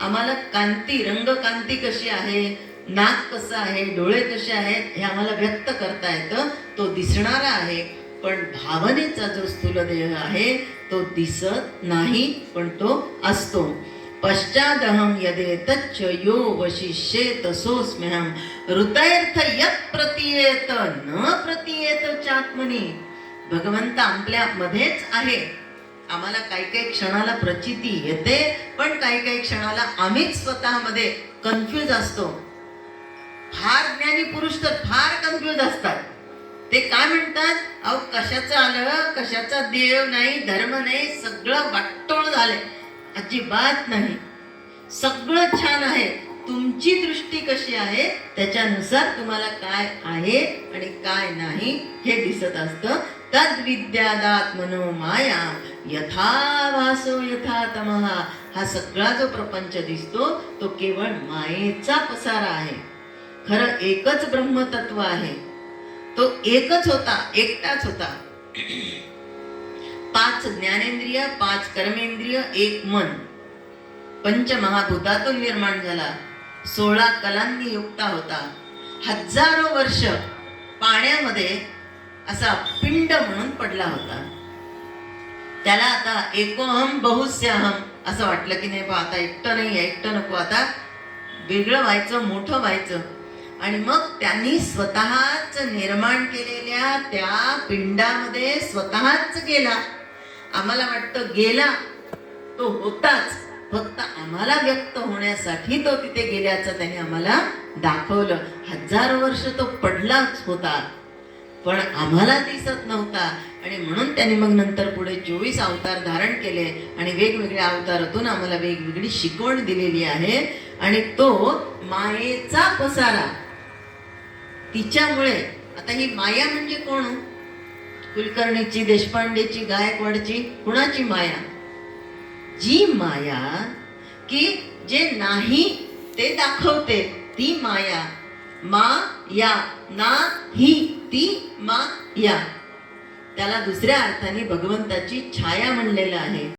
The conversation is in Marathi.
आम्हाला कांती रंगकांती कशी आहे नाक कसं आहे डोळे कसे आहेत हे आम्हाला व्यक्त करता येतं. तो दिसणारा आहे पण भावनेचा जो स्थूल देह आहे तो दिसत नाही पण तो असतो. पश्चादहम यदे तच्च यो वशिष्ये तसोस्म्यहम ऋतयर्थ यत् प्रतीयेत न प्रतीयेत चात्मनी। भगवंत आपल्या मध्येच आहे. आम्हाला काही काही क्षणाला प्रचिती येते पण काही काही क्षणाला आम्हीच स्वतःमध्ये कन्फ्यूज असतो. फार ज्ञानी पुरुष तर फार कन्फ्यूज असतात. ते काय म्हणतात? अहो कशाचं आलं? कशाचा देव नाही धर्म नाही सगळं वाटोळ झालंय. अजिबात नाही. सगळं छान आहे. तुमची दृष्टी कशी आहे? त्याच्यानुसार तुम्हाला काय आहे आणि काय नाही हे दिसत असतं. तद्विद्यादात मनो माया। यथा वासो यथा तमहा हा सगळा जो प्रपंच दिसतो तो केवळ मायेचा पसारा आहे. खरं एकच ब्रह्मतत्व आहे. तो एकच होता एकटाच होता. पाच ज्ञानेंद्रिय पाच कर्मेंद्रिय एक मन. पंचमहाभूतातून निर्माण झाला. सोळा कलांनी युक्ता होता. हजारो वर्ष पाण्यामध्ये असा पिंड म्हणून पडला होता. त्याला आता एकोहम बहुस्याहम असं वाटलं की नाही बा आता एकटं नाही एकटं नको आता वेगळं व्हायचं मोठं व्हायचं. आणि मग त्यांनी स्वतःच निर्माण केलेल्या त्या पिंडामध्ये स्वतःच गेला. आम्हाला वाटतं गेला. तो होताच. फक्त आम्हाला व्यक्त होण्यासाठी तो तिथे गेल्याचं त्याने आम्हाला दाखवलं. हजारो वर्ष तो पडलाच होता. पण आम्हाला दिसत नव्हता. आणि म्हणून त्याने मग नंतर पुढे चोवीस अवतार धारण केले आणि वेगवेगळ्या अवतारातून आम्हाला वेगवेगळी शिकवण दिलेली आहे. आणि तो मायेचा पसारा. तिच्यामुळे आता ही माया म्हणजे कोण हो? कुलकर्णीची देशपांडेची गायकवाडची कुणाची माया? जी माया की जे नाही ते दाखवते ती माया. मा या ना ही. ती मा या. त्याला दुसऱ्या अर्थाने भगवंताची छाया म्हणलेलं आहे.